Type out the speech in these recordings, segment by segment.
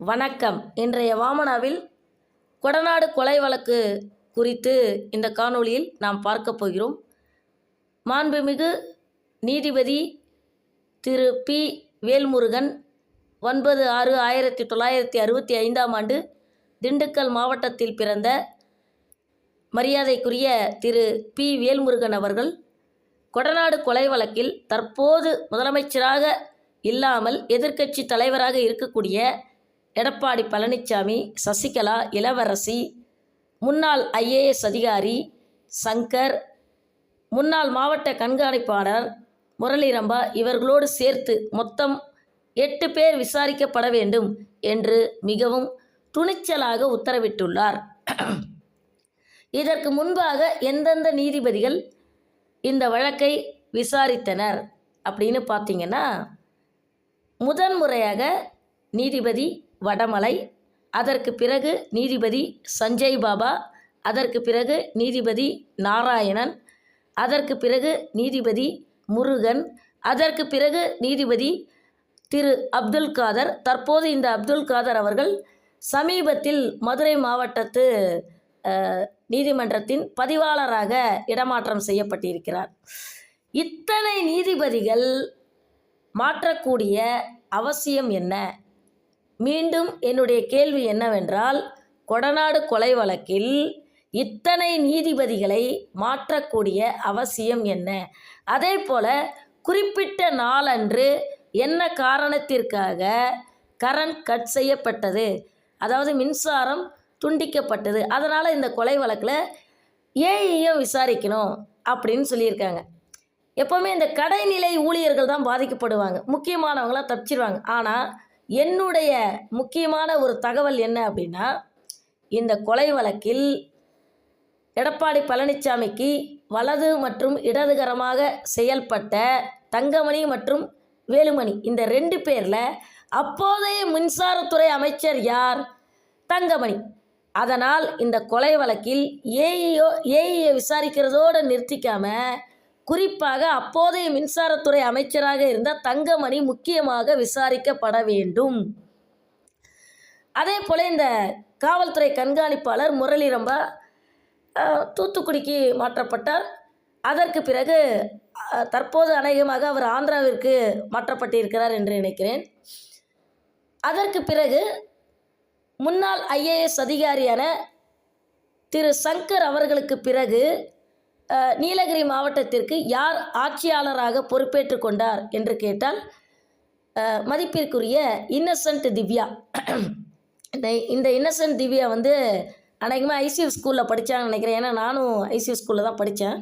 வணக்கம். இன்றைய வாமனாவில் கொடநாடு கொலை வழக்கு குறித்து இந்த காணொளியில் நாம் பார்க்க போகிறோம். மாண்புமிகு நீதிபதி திரு பி. வேல்முருகன் ஒன்பது ஆறு ஆயிரத்தி தொள்ளாயிரத்தி அறுபத்தி ஐந்தாம் ஆண்டு திண்டுக்கல் மாவட்டத்தில் பிறந்த மரியாதைக்குரிய திரு பி. வேல்முருகன் அவர்கள் கொடநாடு கொலை வழக்கில் தற்போது முதலமைச்சராக இல்லாமல் எதிர்க்கட்சி தலைவராக இருக்கக்கூடிய எடப்பாடி பழனிசாமி சசிகலா இளவரசி முன்னாள் ஐஏஎஸ் அதிகாரி சங்கர் முன்னாள் மாவட்ட கண்காணிப்பாளர் முரளிரம்பா இவர்களோடு சேர்த்து மொத்தம் எட்டு பேர் விசாரிக்கப்பட வேண்டும் என்று மிகவும் துணிச்சலாக உத்தரவிட்டுள்ளார். இதற்கு முன்பாக எந்தெந்த நீதிபதிகள் இந்த வழக்கை விசாரித்தனர் அப்படின்னு பார்த்தீங்கன்னா முதன்முறையாக நீதிபதி வடமலை அதற்கு பிறகு நீதிபதி சஞ்சய் பாபா அதற்கு பிறகு நீதிபதி நாராயணன் அதற்கு பிறகு நீதிபதி முருகன் அதற்கு பிறகு நீதிபதி திரு அப்துல் காதர். தற்போது இந்த அப்துல் காதர் அவர்கள் சமீபத்தில் மதுரை மாவட்டத்து நீதிமன்றத்தின் பதிவாளராக இடமாற்றம் செய்யப்பட்டிருக்கிறார். இத்தனை நீதிபதிகள் மாற்றக்கூடிய அவசியம் என்ன? மீண்டும் என்னுடைய கேள்வி என்னவென்றால் கொடநாடு கொலை வழக்கில் இத்தனை நீதிபதிகளை மாற்றக்கூடிய அவசியம் என்ன? அதே போல் குறிப்பிட்ட நாளன்று என்ன காரணத்திற்காக கரண்ட் கட் செய்யப்பட்டது? அதாவது மின்சாரம் துண்டிக்கப்பட்டது. அதனால் இந்த கொலை வழக்கில் ஏஐயும் விசாரிக்கணும் அப்படின்னு சொல்லியிருக்காங்க. எப்போவுமே இந்த கடைநிலை ஊழியர்கள் தான் பாதிக்கப்படுவாங்க. முக்கியமானவங்களாம் தப்பிச்சிருவாங்க. ஆனால் என்னுடைய முக்கியமான ஒரு தகவல் என்ன அப்படின்னா இந்த கொலை வழக்கில் எடப்பாடி பழனிசாமிக்கு வலது மற்றும் இடதுகரமாக செயல்பட்ட தங்கமணி மற்றும் வேலுமணி இந்த ரெண்டு பேரில் அப்போதைய மின்சாரத்துறை அமைச்சர் யார்? தங்கமணி. அதனால் இந்த கொலை வழக்கில் ஏஇஓ ஏஇயை விசாரிக்கிறதோடு நிறுத்திக்காமல் குறிப்பாக அப்போதைய மின்சாரத்துறை அமைச்சராக இருந்த தங்கமணி முக்கியமாக விசாரிக்கப்பட வேண்டும். அதே போல் இந்த காவல்துறை கண்காணிப்பாளர் முரளிரம்பா தூத்துக்குடிக்கு மாற்றப்பட்டார். அதற்கு பிறகு தற்போது அநேகமாக அவர் ஆந்திராவிற்கு மாற்றப்பட்டிருக்கிறார் என்று நினைக்கிறேன். அதற்கு பிறகு முன்னாள் ஐஏஎஸ் அதிகாரியான திரு சங்கர் அவர்களுக்கு பிறகு நீலகிரி மாவட்டத்திற்கு யார் ஆட்சியாளராக பொறுப்பேற்று கொண்டார் என்று கேட்டால் மதிப்பிற்குரிய இன்னசென்ட் திவ்யா. இந்த இந்த இன்னசென்ட் திவ்யா வந்து அநேகமாக ஐசிஎஃப் ஸ்கூலில் படித்தாங்கன்னு நினைக்கிறேன். ஏன்னா நானும் ஐசிஎஃப் ஸ்கூலில் தான் படித்தேன்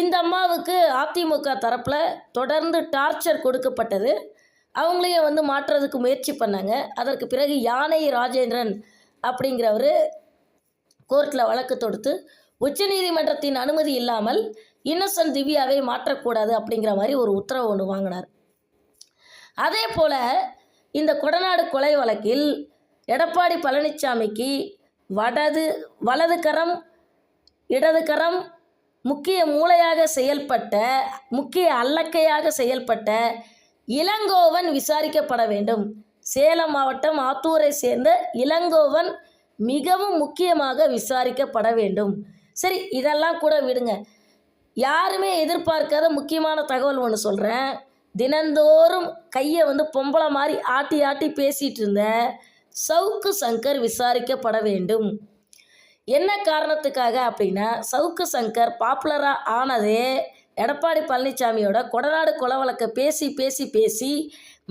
இந்த அம்மாவுக்கு அதிமுக தரப்பில் தொடர்ந்து டார்ச்சர் கொடுக்கப்பட்டது. அவங்களையும் வந்து மாற்றுறதுக்கு முயற்சி பண்ணாங்க. அதற்கு பிறகு யானை ராஜேந்திரன் அப்படிங்கிறவர் கோர்ட்டில் வழக்கு தொடுத்து உச்சநீதிமன்றத்தின் அனுமதி இல்லாமல் இன்னசென்ட் திவ்யாவை மாற்றக்கூடாது அப்படிங்கிற மாதிரி ஒரு உத்தரவு ஒன்று வாங்கினார். அதே போல் இந்த கொடநாடு கொலை வழக்கில் எடப்பாடி பழனிசாமிக்கு வடது வலது கரம் இடது கரம் முக்கிய மூளையாக செயல்பட்ட முக்கிய அல்லக்கையாக செயல்பட்ட இளங்கோவன் விசாரிக்கப்பட வேண்டும். சேலம் மாவட்டம் ஆத்தூரை சேர்ந்த இளங்கோவன் மிகவும் முக்கியமாக விசாரிக்கப்பட வேண்டும். சரி இதெல்லாம் கூட விடுங்க. யாருமே எதிர்பார்க்காத முக்கியமான தகவல் ஒன்று சொல்கிறேன் தினந்தோறும் கையை வந்து பொம்பளை மாதிரி ஆட்டி ஆட்டி பேசிகிட்டு இருந்த சவுக்கு சங்கர் விசாரிக்கப்பட வேண்டும். என்ன காரணத்துக்காக அப்படின்னா சவுக்கு சங்கர் பாப்புலராக ஆனதே எடப்பாடி பழனிசாமியோட கொடநாடு கொலை வழக்கை பேசி பேசி பேசி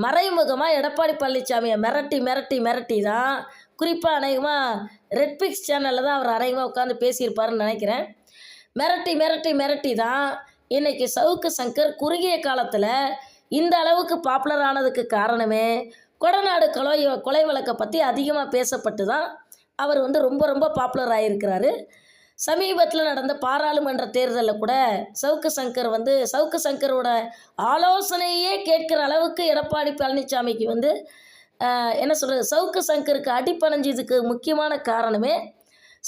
மறைமுகமாக எடப்பாடி பழனிசாமியை மிரட்டி மிரட்டி மிரட்டி தான் குறிப்பாக அநேகமாக ரெட்பிக்ஸ் சேனலில் தான் அவர் அநேகமாக உட்காந்து பேசியிருப்பாருன்னு நினைக்கிறேன். மிரட்டி மிரட்டி மிரட்டி தான் இன்றைக்கி சவுக்கு சங்கர் குறுகிய காலத்தில் இந்த அளவுக்கு பாப்புலர் ஆனதுக்கு காரணமே கொடநாடு கொலை கொலை வழக்கை பற்றி அதிகமாக பேசப்பட்டு தான் அவர் வந்து ரொம்ப ரொம்ப பாப்புலர் ஆகியிருக்கிறாரு சமீபத்தில் நடந்த பாராளுமன்ற தேர்தலில் கூட சவுக்கு சங்கர் வந்து சவுக்கு சங்கரோட ஆலோசனையே கேட்குற அளவுக்கு எடப்பாடி பழனிசாமிக்கு வந்து என்ன சொல்கிறது சவுக்கு சங்கருக்கு அடிப்படைஞ்சதுக்கு முக்கியமான காரணமே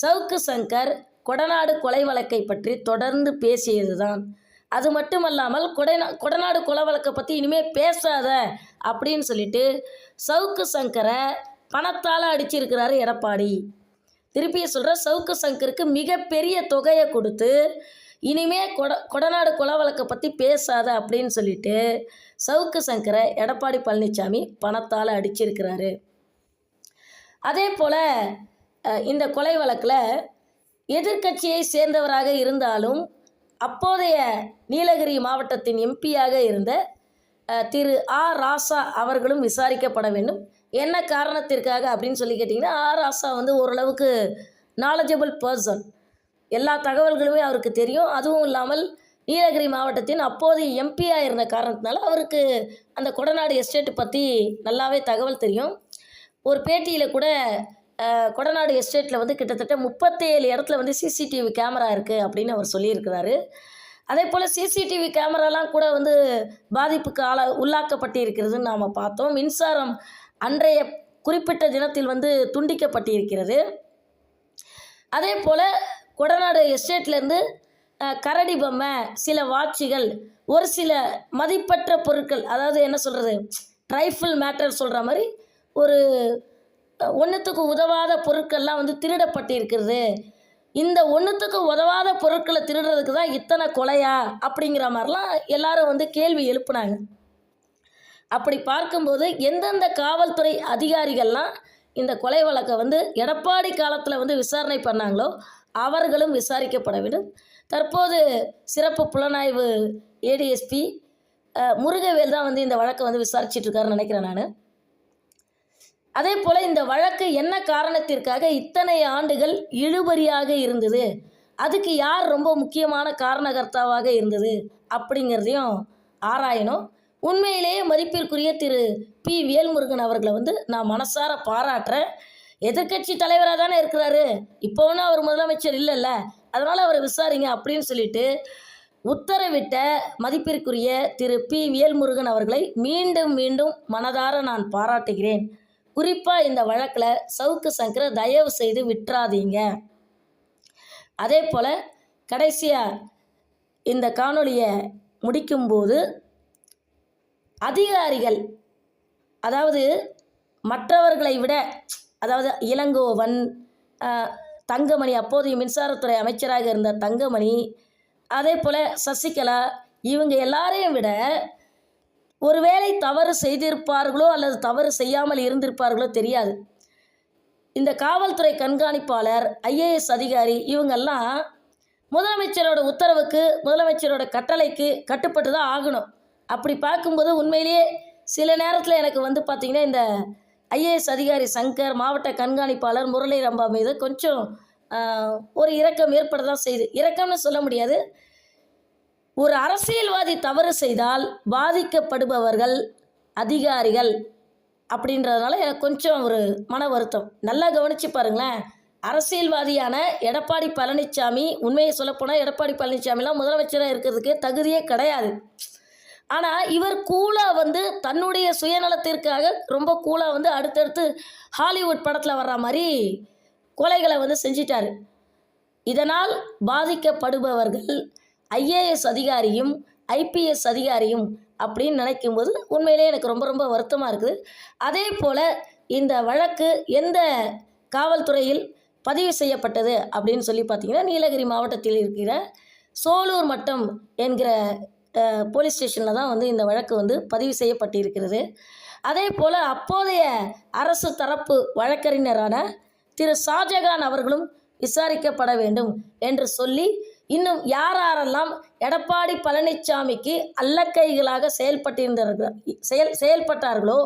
சவுக்கு சங்கர் கொடநாடு கொலை வழக்கை பற்றி தொடர்ந்து பேசியது தான் அது மட்டுமல்லாமல் கொடைநா கொடநாடு கொலை வழக்கை பற்றி இனிமேல் பேசாத அப்படின்னு சொல்லிட்டு சவுக்கு சங்கரை பணத்தால் அடிச்சிருக்கிறாரு எடப்பாடி. திருப்பியும் சொல்கிற சவுக்கு சங்கருக்கு மிகப்பெரிய தொகையை கொடுத்து இனிமே கொட கொடநாடு கொலை வழக்கை பற்றி பேசாத அப்படின்னு சொல்லிட்டு சவுக்கு சங்கரை எடப்பாடி பழனிசாமி பணத்தால் அடிச்சிருக்கிறாரு. அதே போல் இந்த கொலை வழக்கில் எதிர்க்கட்சியை சேர்ந்தவராக இருந்தாலும் அப்போதைய நீலகிரி மாவட்டத்தின் எம்பியாக இருந்த திரு ஆ ராசா அவர்களும் விசாரிக்கப்பட வேண்டும். என்ன காரணத்திற்காக அப்படின்னு சொல்லி கேட்டிங்கன்னா ஆ ராசா வந்து ஓரளவுக்கு நாலேஜபிள் பர்சன் எல்லா தகவல்களுமே அவருக்கு தெரியும். அதுவும் இல்லாமல் நீலகிரி மாவட்டத்தின் அப்போதைய எம்பியாக இருந்த காரணத்தினால அவருக்கு அந்த கொடநாடு எஸ்டேட் பற்றி நல்லாவே தகவல் தெரியும். ஒரு பேட்டியில் கூட கொடநாடு எஸ்டேட்டில் வந்து கிட்டத்தட்ட முப்பத்தேழு இடத்துல வந்து சிசிடிவி கேமரா இருக்குது அப்படின்னு அவர் சொல்லியிருக்கிறாரு. அதே போல் சிசிடிவி கேமராலாம் கூட வந்து பாதிப்புக்கு ஆளா உள்ளாக்கப்பட்டு இருக்கிறதுன்னு நாம் பார்த்தோம். மின்சாரம் அன்றைய குறிப்பிட்ட தினத்தில் வந்து துண்டிக்கப்பட்டிருக்கிறது. அதே போல் கொடநாடு எஸ்டேட்லேருந்து கரடி பொம்மை சில வாட்சுகள் ஒரு சில மதிப்பற்ற பொருட்கள் அதாவது என்ன சொல்கிறது ட்ரைஃபிள் மேட்டர் சொல்கிற மாதிரி ஒரு ஒன்றுத்துக்கு உதவாத பொருட்கள்லாம் வந்து திருடப்பட்டிருக்கிறது. இந்த ஒன்றுத்துக்கு உதவாத பொருட்களை திருடுறதுக்கு தான் இத்தனை கொலையா? அப்படிங்கிற மாதிரிலாம் எல்லாரும் வந்து கேள்வி எழுப்புனாங்க. அப்படி பார்க்கும்போது எந்தெந்த காவல்துறை அதிகாரிகள்லாம் இந்த கொலை வழக்கை வந்து எடப்பாடி காலத்தில் வந்து விசாரணை பண்ணாங்களோ அவர்களும் விசாரிக்கப்பட வேண்டும் தற்போது சிறப்பு புலனாய்வு ஏடிஎஸ்பி முருகவேல் தான் வந்து இந்த வழக்கை வந்து விசாரிச்சிட்ருக்காருன்னு நினைக்கிறேன் நான். அதே போல் இந்த வழக்கு என்ன காரணத்திற்காக இத்தனை ஆண்டுகள் இழுபறியாக இருந்தது? அதுக்கு யார் ரொம்ப முக்கியமான காரணகர்த்தாவாக இருந்தது? அப்படிங்கிறதையும் ஆராயணும். உண்மையிலேயே மதிப்பிற்குரிய திரு பி. வேல்முருகன் அவர்களை வந்து நான் மனசார பாராட்டுறேன். எதிர்க்கட்சி தலைவராக தானே இருக்கிறாரு. இப்போ ஒன்றும் அவர் முதலமைச்சர் இல்லைல்ல. அதனால் அவரை விசாரிங்க அப்படின்னு சொல்லிட்டு உத்தரவிட்ட மதிப்பிற்குரிய திரு பி. வேல்முருகன் அவர்களை மீண்டும் மீண்டும் மனதார நான் பாராட்டுகிறேன். குறிப்பாக இந்த வழக்கில் சவுக்கு சங்கரை தயவு செய்து விட்டுறாதீங்க. அதே போல் கடைசியாக இந்த காணொளியை முடிக்கும்போது அதிகாரிகள் அதாவது மற்றவர்களை விட அதாவது இளங்கோவன் தங்கமணி அப்போதைய மின்சாரத்துறை அமைச்சராக இருந்த தங்கமணி அதே போல் சசிகலா இவங்க எல்லாரையும் விட ஒருவேளை தவறு செய்திருப்பார்களோ அல்லது தவறு செய்யாமல் இருந்திருப்பார்களோ தெரியாது. இந்த காவல்துறை கண்காணிப்பாளர் ஐஏஎஸ் அதிகாரி இவங்கெல்லாம் முதலமைச்சரோட உத்தரவுக்கு முதலமைச்சரோட கட்டளைக்கு கட்டுப்பட்டு தான் ஆகணும். அப்படி பார்க்கும்போது உண்மையிலேயே சில நேரத்தில் எனக்கு வந்து பார்த்திங்கன்னா இந்த ஐஏஎஸ் அதிகாரி சங்கர் மாவட்ட கண்காணிப்பாளர் முரளி ரம்பா மீது கொஞ்சம் ஒரு இரக்கம் ஏற்பட தான் செய்யுது இரக்கம்னு சொல்ல முடியாது. ஒரு அரசியல்வாதி தவறு செய்தால் பாதிக்கப்படுபவர்கள் அதிகாரிகள் அப்படின்றதுனால எனக்கு கொஞ்சம் ஒரு மன வருத்தம். நல்லா கவனித்து பாருங்களேன். அரசியல்வாதியான எடப்பாடி பழனிசாமி உண்மையை சொல்லப்போனால் எடப்பாடி பழனிசாமிலாம் முதலமைச்சராக இருக்கிறதுக்கே தகுதியே கிடையாது. ஆனால் இவர் கூலாக வந்து தன்னுடைய சுயநலத்திற்காக ரொம்ப கூலாக வந்து அடுத்தடுத்து ஹாலிவுட் படத்தில் வர்ற மாதிரி கொலைகளை வந்து செஞ்சிட்டார். இதனால் பாதிக்கப்படுபவர்கள் ஐஏஎஸ் அதிகாரியும் ஐபிஎஸ் அதிகாரியும் அப்படின்னு நினைக்கும்போது உண்மையிலே எனக்கு ரொம்ப ரொம்ப வருத்தமாக இருக்குது. அதே போல் இந்த வழக்கு எந்த காவல்துறையில் பதிவு செய்யப்பட்டது அப்படின்னு சொல்லி பார்த்தீங்கன்னா நீலகிரி மாவட்டத்தில் இருக்கிற சோலூர் மட்டம் என்கிற போலீஸ் ஸ்டேஷனில் தான் வந்து இந்த வழக்கு வந்து பதிவு செய்யப்பட்டிருக்கிறது. அதே போல் அப்போதைய அரசு தரப்பு வழக்கறிஞரான திரு. ஷாஜகான் அவர்களும் விசாரிக்கப்பட வேண்டும் என்று சொல்லி இன்னும் யார் யாரெல்லாம் எடப்பாடி பழனிசாமிக்கு அல்லக்கைகளாக செயல்பட்டிருந்தார்கள் செயல் செயல்பட்டார்களோ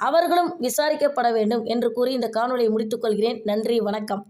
அவர்களும் விசாரிக்கப்பட வேண்டும் என்று கூறி இந்த காணொலியை முடித்துக்கொள்கிறேன் நன்றி வணக்கம்.